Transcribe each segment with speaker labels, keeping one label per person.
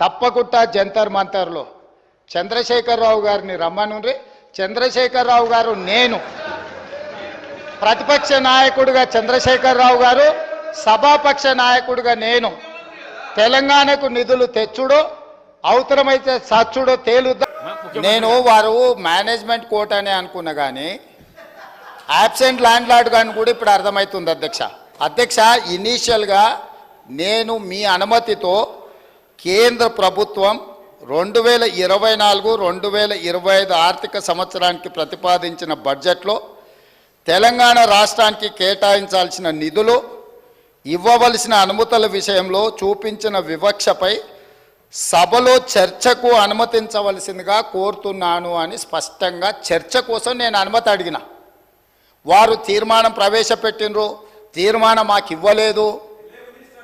Speaker 1: తప్పకుండా జంతర్ మంతర్లో. చంద్రశేఖరరావు గారిని రమ్మనుండ్రి. చంద్రశేఖరరావు గారు నేను. ప్రతిపక్ష నాయకుడిగా చంద్రశేఖరరావు గారు సభాపక్ష నాయకుడిగా నేను. తెలంగాణకు నిధులు తెచ్చుడో అవసరమైతే సచ్చుడో తేలుద్దా? నేను వారు మేనేజ్మెంట్ కోర్ట్ అనే అనుకున్నా కానీ యాబ్సెంట్ ల్యాండ్ లార్డ్ కానీ కూడా ఇప్పుడు అర్థమవుతుంది అధ్యక్ష. అధ్యక్ష ఇనీషియల్గా నేను మీ అనుమతితో కేంద్ర ప్రభుత్వం రెండు వేల ఇరవై నాలుగు రెండు వేల ఇరవై ఐదు ఆర్థిక సంవత్సరానికి ప్రతిపాదించిన బడ్జెట్లో తెలంగాణ రాష్ట్రానికి కేటాయించాల్సిన నిధులు ఇవ్వవలసిన అనుమతుల విషయంలో చూపించిన వివక్షపై సభలో చర్చకు అనుమతించవలసిందిగా కోరుతున్నాను అని స్పష్టంగా చర్చ కోసం నేను అనుమతి అడిగిన. వారు తీర్మానం ప్రవేశపెట్టినరు తీర్మానం మాకు ఇవ్వలేదు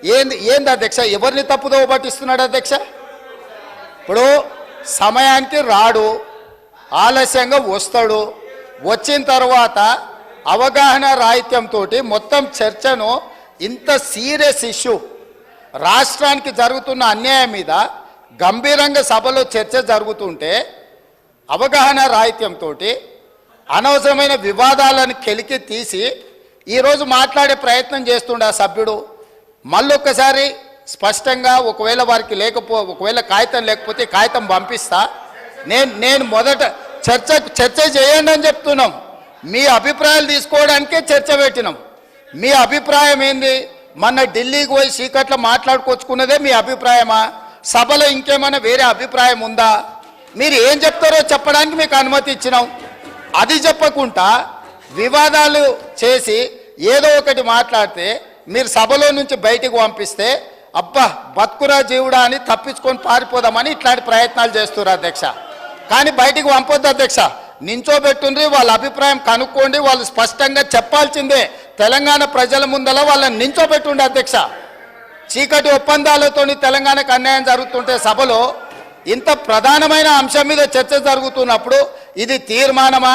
Speaker 1: ఏంది ఏంది అధ్యక్ష? ఎవరిని తప్పుదో పట్టిస్తున్నాడు అధ్యక్ష? ఇప్పుడు సమయానికి రాడు ఆలస్యంగా వస్తాడు. వచ్చిన తర్వాత అవగాహన రాహిత్యంతో మొత్తం చర్చను ఇంత సీరియస్ ఇష్యూ రాష్ట్రానికి జరుగుతున్న అన్యాయం మీద గంభీరంగా సభలో చర్చ జరుగుతుంటే అవగాహన రాహిత్యంతో అనవసరమైన వివాదాలను కెలికి తీసి ఈరోజు మాట్లాడే ప్రయత్నం చేస్తుండే ఆ సభ్యుడు. మళ్ళొక్కసారి స్పష్టంగా ఒకవేళ వారికి లేకపో ఒకవేళ కాగితం లేకపోతే కాగితం పంపిస్తా. నేను నేను మొదట చర్చ చర్చ చేయండి అని చెప్తున్నాం. మీ అభిప్రాయాలు తీసుకోవడానికే చర్చ పెట్టినాం. మీ అభిప్రాయం ఏంది? మొన్న ఢిల్లీకి పోయి సీకట్లో మాట్లాడుకొచ్చుకున్నదే మీ అభిప్రాయమా? సభలో ఇంకేమైనా వేరే అభిప్రాయం ఉందా? మీరు ఏం చెప్తారో చెప్పడానికి మీకు అనుమతి ఇచ్చినాం. అది చెప్పకుండా వివాదాలు చేసి ఏదో ఒకటి మాట్లాడితే మీరు సభలో నుంచి బయటికి పంపిస్తే అబ్బా బతుకురా జీవుడా అని తప్పించుకొని పారిపోదామని ఇట్లాంటి ప్రయత్నాలు చేస్తున్నారు అధ్యక్ష. కానీ బయటికి పంపొద్దు అధ్యక్ష. నించోబెట్టుండ్రి వాళ్ళ అభిప్రాయం కనుక్కోండి వాళ్ళు స్పష్టంగా చెప్పాల్సిందే. తెలంగాణ ప్రజల ముందల వాళ్ళని నించోబెట్టుండే అధ్యక్ష. చీకటి ఒప్పందాలతోని తెలంగాణకు అన్యాయం జరుగుతుంటే సభలో ఇంత ప్రధానమైన అంశం మీద చర్చ జరుగుతున్నప్పుడు ఇది తీర్మానమా?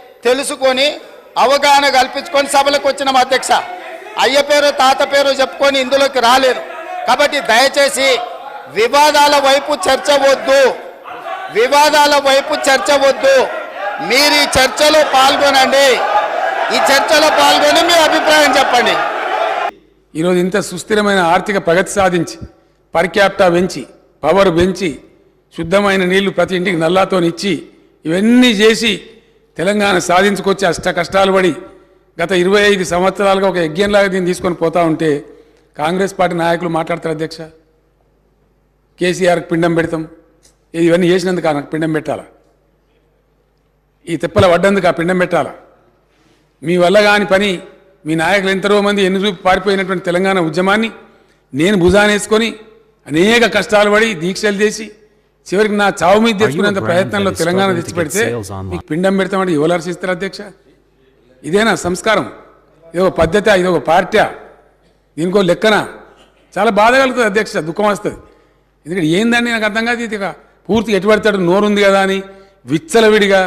Speaker 1: తెలుసుకొని అవగాహన కల్పించుకొని సభలకు వచ్చినాం అధ్యక్ష. అయ్య పేరు తాత పేరు చెప్పుకొని ఇందులోకి రాలేదు. కాబట్టి దయచేసి వివాదాల వైపు చర్చ వద్దు. వివాదాల వైపు చర్చ వద్దు. మీరు ఈ చర్చలో పాల్గొనండి. ఈ చర్చలో పాల్గొని మీ అభిప్రాయం చెప్పండి.
Speaker 2: ఈరోజు ఇంత సుస్థిరమైన ఆర్థిక ప్రగతి సాధించి పర్ క్యాపిటా పెంచి పవర్ పెంచి శుద్ధమైన నీళ్ళు ప్రతి ఇంటికి నల్లాతోనిచ్చి ఇవన్నీ చేసి తెలంగాణ సాధించుకొచ్చి అష్ట కష్టాలు పడి గత ఇరవై ఐదు సంవత్సరాలుగా ఒక యజ్ఞంలాగా దీన్ని తీసుకొని పోతా ఉంటే కాంగ్రెస్ పార్టీ నాయకులు మాట్లాడతారు అధ్యక్ష. కేసీఆర్కి పిండం పెడతాం. ఇది ఇవన్నీ చేసినందుకు నాకు పిండం పెట్టాలా? ఈ తిప్పల పడ్డందుకు ఆ పిండం పెట్టాలా? మీ వల్ల కాని పని మీ నాయకులు ఎంతరో మంది ఎన్ని చూపి పారిపోయినటువంటి తెలంగాణ ఉద్యమాన్ని నేను భుజానేసుకొని అనేక కష్టాలు పడి దీక్షలు చేసి చివరికి నా చావు మీద తెచ్చుకునేంత ప్రయత్నంలో తెలంగాణ తెచ్చిపెడితే? మీకు పిండం పెడతామంటే ఎవరు హర్షిస్తారు అధ్యక్ష? ఇదేనా సంస్కారం? ఇదో పద్ధతి ఇదో ఒక పార్టీ దీనికో లెక్కన? చాలా బాధ కలుగుతుంది అధ్యక్ష దుఃఖం వస్తుంది. ఎందుకంటే ఏందండి నాకు అర్థం కాదు ఇది పూర్తి ఎటు పడతాడు నోరుంది కదా అని విచ్చలవిడిగా.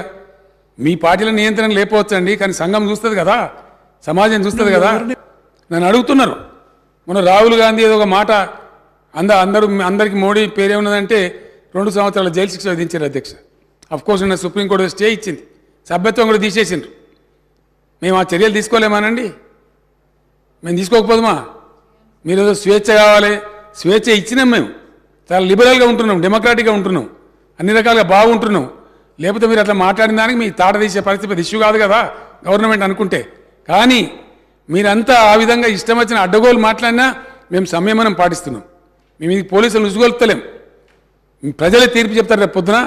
Speaker 2: మీ పార్టీల నియంత్రణ లేపవచ్చండి కానీ సంఘం చూస్తుంది కదా? సమాజం చూస్తుంది కదా? నన్ను అడుగుతున్నారు. మన రాహుల్ గాంధీ ఏదో ఒక మాట అంద అందరూ అందరికి మోడీ పేరే ఉన్నదంటే రెండు సంవత్సరాల జైలు శిక్ష విధించారు అధ్యక్ష. అఫ్కోర్స్ నిన్న సుప్రీంకోర్టు స్టే ఇచ్చింది. సభ్యత్వం కూడా తీసేసిండ్రు. మేము ఆ చర్యలు తీసుకోలేమానండి. మేము తీసుకోకపోదుమా? మీరు ఏదో స్వేచ్ఛ కావాలి. స్వేచ్ఛ ఇచ్చినాం మేము. చాలా లిబరల్గా ఉంటున్నాం డెమోక్రాటిక్గా ఉంటున్నాం. అన్ని రకాలుగా బాగుంటున్నాం. లేకపోతే మీరు అట్లా మాట్లాడిన దానికి మీ తాట తీసే పరిస్థితి ఇష్యూ కాదు కదా గవర్నమెంట్ అనుకుంటే. కానీ మీరంతా ఆ విధంగా ఇష్టం వచ్చిన అడ్డగోలు మాట్లాడినా మేము సంయమనం పాటిస్తున్నాం. మేము ఇది పోలీసులు ఉసుగొలుపుతలేం ప్రజలే తీర్పు చెప్తారు రేపు పొద్దున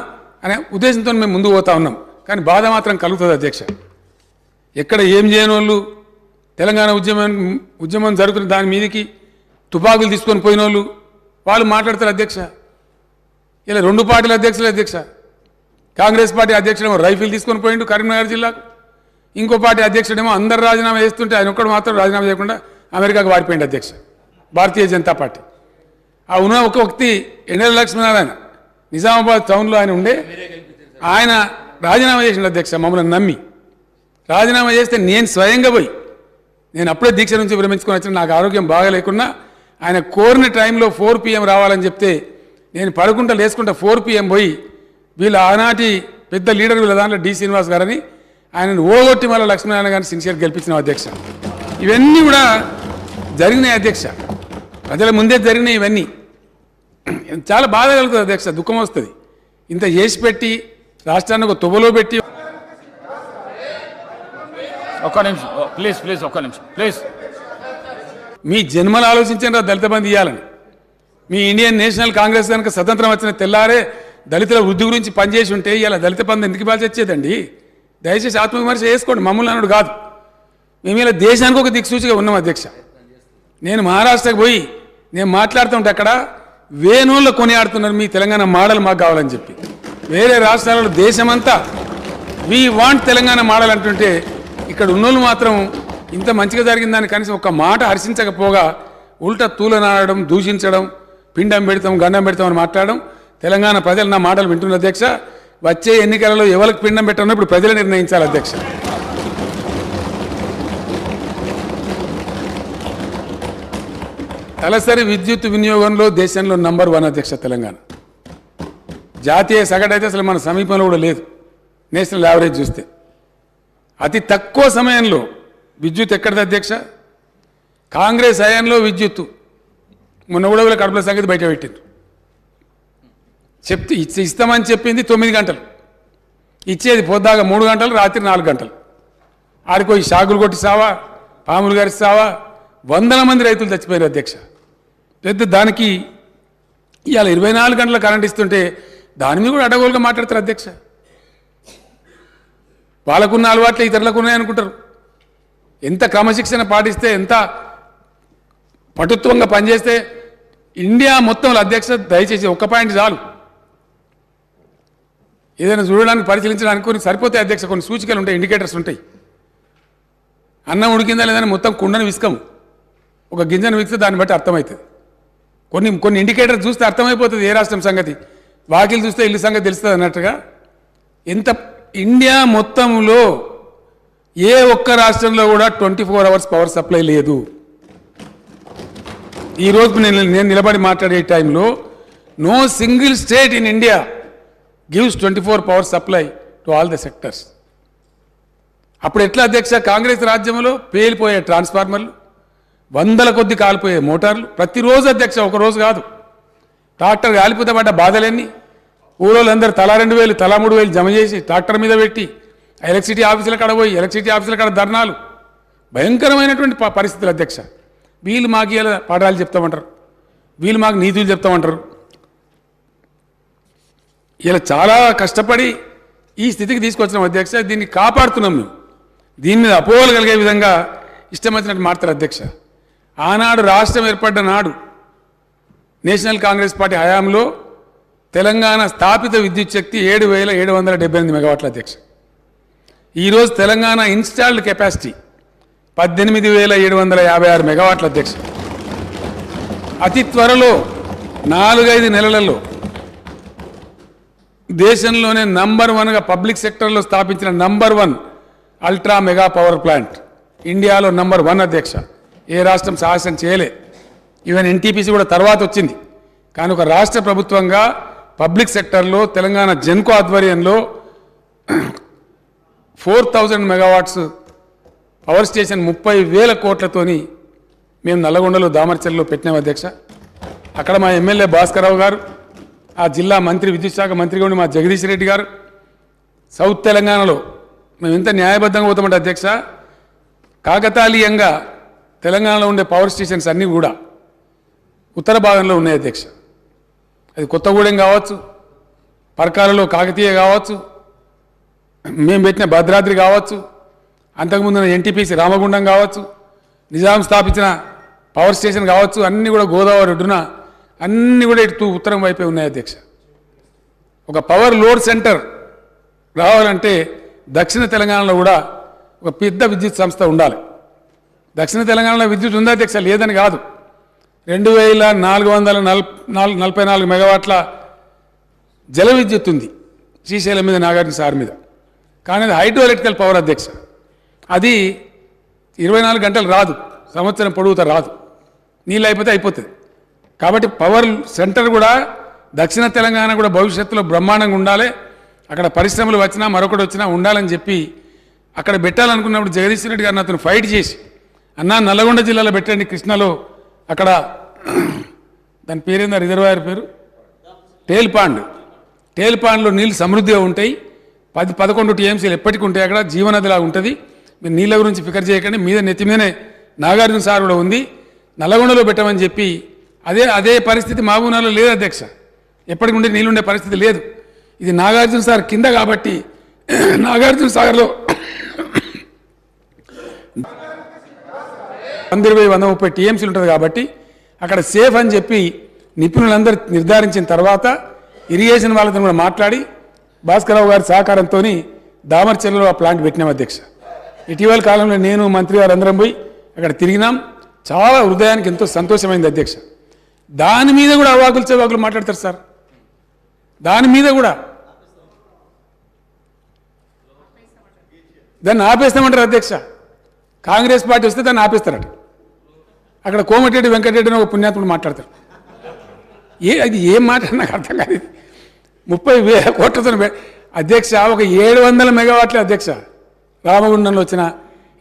Speaker 2: అనే ఉద్దేశంతో మేము ముందుకు పోతా ఉన్నాం. కానీ బాధ మాత్రం కలుగుతుంది అధ్యక్ష. ఎక్కడ ఏం చేయని వాళ్ళు తెలంగాణ ఉద్యమం ఉద్యమం జరుగుతున్న దాని మీదకి తుపాకులు తీసుకొని పోయిన వాళ్ళు వాళ్ళు మాట్లాడతారు అధ్యక్ష. ఇలా రెండు పార్టీల అధ్యక్షులు అధ్యక్ష. కాంగ్రెస్ పార్టీ అధ్యక్షుడేమో రైఫిల్ తీసుకొని పోయిండు కరీంనగర్ జిల్లాకు. ఇంకో పార్టీ అధ్యక్షుడేమో అందరు రాజీనామా చేస్తుంటే ఆయన ఒక్కడు మాత్రం రాజీనామా చేయకుండా అమెరికాకు వారిపోయింది అధ్యక్ష. భారతీయ జనతా పార్టీ. ఆ ఉన్న ఒక వ్యక్తి ఎన్ఎల్ లక్ష్మీనారాయణ. నిజామాబాద్ టౌన్లో ఆయన ఉండే. ఆయన రాజీనామా చేసిన అధ్యక్ష మమ్మల్ని నమ్మి. రాజీనామా చేస్తే నేను స్వయంగా పోయి నేను అప్పుడే దీక్ష నుంచి విరమించుకొని వచ్చిన నాకు ఆరోగ్యం బాగాలేకున్నా ఆయన కోరిన టైంలో ఫోర్ పిఎం రావాలని చెప్తే నేను పడుకుంటా లేసుకుంటా ఫోర్ పిఎం పోయి వీళ్ళ ఆనాటి పెద్ద లీడర్ వీళ్ళ దాంట్లో డి శ్రీనివాస్ గారని ఆయనను ఓగొట్టి మళ్ళీ లక్ష్మీనారాయణ గారిని సిన్సియర్ గెలిపించిన అధ్యక్ష. ఇవన్నీ కూడా జరిగినాయి అధ్యక్ష. ప్రజల ముందే జరిగినాయి ఇవన్నీ. చాలా బాధ కలుగుతుంది అధ్యక్ష దుఃఖం వస్తుంది. ఇంత చేసి పెట్టి రాష్ట్రాన్ని ఒక తుబలో పెట్టి
Speaker 3: ఒక్క నిమిషం ప్లీజ్ ప్లీజ్ ఒక్క నిమిషం ప్లీజ్.
Speaker 2: మీ జన్మలు ఆలోచించారా దళిత బంధు ఇవ్వాలని మీ ఇండియన్ నేషనల్ కాంగ్రెస్ కనుక స్వతంత్రం వచ్చిన తెల్లారే దళితుల వృద్ధి గురించి పనిచేసి ఉంటే ఇలా దళిత బంధు ఎందుకు ఇవ్వాల్సి వచ్చేదండి? దయచేసి ఆత్మవిమర్శ చేసుకోండి మమ్మల్ని అన్నాడు కాదు. మేము ఇలా దేశానికి ఒక దిక్సూచిగా ఉన్నాం అధ్యక్ష. నేను మహారాష్ట్రకు పోయి నేను మాట్లాడుతుంటే అక్కడ వేణువుల్లో కొనియాడుతున్నారు మీ తెలంగాణ మోడల్ మాకు కావాలని చెప్పి. వేరే రాష్ట్రాలలో దేశమంతా వీ వాంట్ తెలంగాణ మోడల్ అంటుంటే ఇక్కడ ఉన్నోళ్ళు మాత్రం ఇంత మంచిగా జరిగిందని కనీసం ఒక మాట హర్షించకపోగా ఉల్టా తూలనాడడం దూషించడం పిండం పెడతాం గండం పెడతాం అని మాట్లాడడం తెలంగాణ ప్రజలు నా మాటలు వింటున్న అధ్యక్ష. వచ్చే ఎన్నికలలో ఎవరికి పిండం పెట్టాలో ఇప్పుడు ప్రజలు నిర్ణయించాలి అధ్యక్ష. తలసరి విద్యుత్ వినియోగంలో దేశంలో నంబర్ వన్ అధ్యక్ష తెలంగాణ. జాతీయ సగటు అయితే అసలు మన సమీపంలో కూడా లేదు. నేషనల్ యావరేజ్ చూస్తే. అతి తక్కువ సమయంలో విద్యుత్ ఎక్కడిది అధ్యక్ష? కాంగ్రెస్ హయాంలో విద్యుత్తు. మొన్న కూడా వీళ్ళ కడుపుల సంగతి బయట పెట్టిండ్రు. చెప్తే ఇచ్చి ఇస్తామని చెప్పింది తొమ్మిది గంటలు. ఇచ్చేది పొద్దాగా మూడు గంటలు రాత్రి నాలుగు గంటలు. ఆడికో ఈ షాగులు కొట్టి సావా పాములు గారి వందల మంది రైతులు చచ్చిపోయారు అధ్యక్ష. పెద్ద దానికి ఇవాళ ఇరవై నాలుగు గంటల కరెంట్ ఇస్తుంటే దాని మీద కూడా అడగోలుగా మాట్లాడతారు అధ్యక్ష. వాళ్ళకున్న అలవాట్లు ఇతరులకు ఉన్నాయనుకుంటారు ఎంత క్రమశిక్షణ పాటిస్తే ఎంత పటుత్వంగా పనిచేస్తే ఇండియా మొత్తంలో అధ్యక్ష దయచేసి ఒక్క పాయింట్ చాలు. ఏదైనా చూడడానికి పరిశీలించడానికి కొన్ని సరిపోతాయి అధ్యక్ష. కొన్ని సూచికలు ఉంటాయి ఇండికేటర్స్ ఉంటాయి. అన్నం ఉడికిందా లేదని మొత్తం కుండను విసుకం. ఒక గింజను విక్తే దాన్ని బట్టి అర్థమవుతుంది. కొన్ని కొన్ని ఇండికేటర్ చూస్తే అర్థమైపోతుంది ఏ రాష్ట్రం సంగతి. వాకిలు చూస్తే ఇల్లు సంగతి తెలుస్తుంది అన్నట్టుగా. ఎంత ఇండియా మొత్తంలో ఏ ఒక్క రాష్ట్రంలో కూడా twenty four hours power supply లేదు. ఈ రోజు నేను నేను నిలబడి మాట్లాడే టైంలో no single state in India gives twenty four power supply to all the sectors. అప్పుడు ఎట్లా అధ్యక్ష? కాంగ్రెస్ రాజ్యంలో పేలిపోయే ట్రాన్స్ఫార్మర్లు వందల కొద్ది కాలిపోయే మోటార్లు. ప్రతిరోజు అధ్యక్ష ఒకరోజు కాదు. ట్రాక్టర్ కాలిపోతే పడ్డ బాధలన్నీ? ఊరోళ్ళందరూ తలా రెండు వేలు తలా మూడు వేలు జమ చేసి ట్రాక్టర్ మీద పెట్టి ఎలక్ట్రిసిటీ ఆఫీసుల కాడ పోయి ఎలక్ట్రిసిటీ ఆఫీసుల కాడ ధర్నాలు. భయంకరమైనటువంటి పరిస్థితులు అధ్యక్ష. వీళ్ళు మాకు ఇలా పాఠాలు చెప్తామంటారు. వీళ్ళు మాకు నీతులు చెప్తామంటారు. ఇలా చాలా కష్టపడి ఈ స్థితికి తీసుకొచ్చినాం అధ్యక్ష. దీన్ని కాపాడుతున్నాం మేము. దీని మీద అపోహలు కలిగే విధంగా ఇష్టం వచ్చినట్టు మారుతారు అధ్యక్ష. ఆనాడు రాష్ట్రం ఏర్పడ్డ నాడు నేషనల్ కాంగ్రెస్ పార్టీ హయాంలో తెలంగాణ స్థాపిత విద్యుత్ శక్తి ఏడు వేల ఏడు వందల డెబ్బై ఎనిమిది మెగావాట్ల అధ్యక్ష. ఈరోజు తెలంగాణ ఇన్స్టాల్డ్ కెపాసిటీ పద్దెనిమిది వేల ఏడు వందల యాభై ఆరు మెగావాట్ల అధ్యక్ష. అతి త్వరలో నాలుగైదు నెలలలో దేశంలోనే నంబర్ వన్గా పబ్లిక్ సెక్టర్లో స్థాపించిన number one ultra mega power plant ఇండియాలో నంబర్ వన్ అధ్యక్ష. ఏ రాష్ట్రం సాహసం చేయలే. ఈవెన్ ఎన్టీపీసీ కూడా తర్వాత వచ్చింది. కానీ ఒక రాష్ట్ర ప్రభుత్వంగా పబ్లిక్ సెక్టర్లో తెలంగాణ జెన్కో ఆధ్వర్యంలో four thousand megawatts power station ముప్పై వేల కోట్లతోని మేము నల్లగొండలో దామర్చల్లో పెట్టినాం అధ్యక్ష. అక్కడ మా ఎమ్మెల్యే భాస్కరరావు గారు ఆ జిల్లా మంత్రి విద్యుత్ శాఖ మంత్రిగా ఉండి మా జగదీష్ రెడ్డి గారు సౌత్ తెలంగాణలో మేము ఎంత న్యాయబద్ధంగా పోతామంటే అధ్యక్ష కాకతాళీయంగా తెలంగాణలో ఉండే పవర్ స్టేషన్స్ అన్నీ కూడా ఉత్తర భాగంలో ఉన్నాయి అధ్యక్ష. అది కొత్తగూడెం కావచ్చు పరకాలలో కాకతీయ కావచ్చు మేము పెట్టిన భద్రాద్రి కావచ్చు అంతకుముందున ఎన్టీపీసీ రామగుండం కావచ్చు నిజాం స్థాపించిన పవర్ స్టేషన్ కావచ్చు అన్నీ కూడా గోదావరి ఒడ్డున అన్నీ కూడా ఇటు ఉత్తరం వైపే ఉన్నాయి అధ్యక్ష. ఒక పవర్ లోడ్ సెంటర్ రావాలంటే దక్షిణ తెలంగాణలో కూడా ఒక పెద్ద విద్యుత్ సంస్థ ఉండాలి. దక్షిణ తెలంగాణలో విద్యుత్ ఉందా అధ్యక్ష లేదని కాదు. రెండు వేల నాలుగు వందల నాలుగు నలభై నాలుగు మెగావాట్ల జల విద్యుత్ ఉంది శ్రీశైలం మీద నాగార్జున సార్ మీద. కానీ అది హైడ్రో ఎలక్ట్రికల్ పవర్ అధ్యక్ష. అది ఇరవై నాలుగు గంటలు రాదు. సంవత్సరం పొడుగుతా రాదు. నీళ్ళు అయిపోతే అయిపోతుంది. కాబట్టి పవర్ సెంటర్ కూడా దక్షిణ తెలంగాణ కూడా భవిష్యత్తులో బ్రహ్మాండంగా ఉండాలి. అక్కడ పరిశ్రమలు వచ్చినా మరొకటి వచ్చినా ఉండాలని చెప్పి అక్కడ పెట్టాలనుకున్నప్పుడు జగదీష్ రెడ్డి గారిని అతను ఫైట్ చేసి అన్నా నల్లగొండ జిల్లాలో పెట్టండి కృష్ణలో. అక్కడ దాని పేరేందా? రిజర్వాయర్ పేరు? టేల్పాండ్ టేల్పాండ్లో నీళ్ళు సమృద్ధిగా ఉంటాయి. పది పదకొండు టీఎంసీలు ఎప్పటికీ ఉంటాయి అక్కడ. జీవనదిలా ఉంటుంది. మీరు నీళ్ళ గురించి ఫికర్ చేయకండి. మీద నెత్తి మీదనే నాగార్జున సార్ కూడా ఉంది. నల్లగొండలో పెట్టమని చెప్పి అదే అదే పరిస్థితి మహబూబ్నగర్లో లేదు అధ్యక్ష. ఎప్పటికి ఉండే నీళ్ళు ఉండే పరిస్థితి లేదు. ఇది నాగార్జున సార్ కింద కాబట్టి నాగార్జున సాగర్లో వంద ఇరవై వంద ముప్పై టీఎంసీలు ఉంటుంది కాబట్టి అక్కడ సేఫ్ అని చెప్పి నిపుణులందరూ నిర్ధారించిన తర్వాత ఇరిగేషన్ వాళ్ళతో కూడా మాట్లాడి భాస్కరరావు గారి సహకారంతో దామర్చెల్లో ఆ ప్లాంట్ పెట్టినాం అధ్యక్ష. ఇటీవల కాలంలో నేను మంత్రి గారు అందరం పోయి అక్కడ తిరిగినాం. చాలా హృదయానికి ఎంతో సంతోషమైంది అధ్యక్ష. దాని మీద కూడా అవాకులు చెవాకులు మాట్లాడతారు సార్. దాని మీద కూడా. దాన్ని ఆపేస్తామంటారు అధ్యక్ష. కాంగ్రెస్ పార్టీ వస్తే దాన్ని ఆపేస్తారట. అక్కడ కోమటిరెడ్డి వెంకటరెడ్డి అని ఒక పుణ్యాత్ముడు మాట్లాడతారు ఏ అది ఏం మాట నాకు అర్థం కాదు ముప్పై వేల కోట్లతో అధ్యక్ష ఒక ఏడు వందల మెగావాట్ల అధ్యక్ష. రామగుండంలో వచ్చిన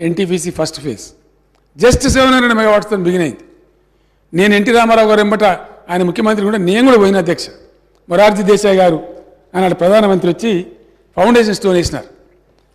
Speaker 2: NTPC first phase. Just seven hundred మెగావాట్స్తో begin అయింది. నేను ఎన్టీ రామారావు గారు ఎంబట ఆయన ముఖ్యమంత్రి కూడా నేను కూడా పోయిన అధ్యక్ష. మొరార్జీ దేశాయ్ గారు ఆనాడు ప్రధానమంత్రి వచ్చి ఫౌండేషన్ స్టోన్ వేసినారు.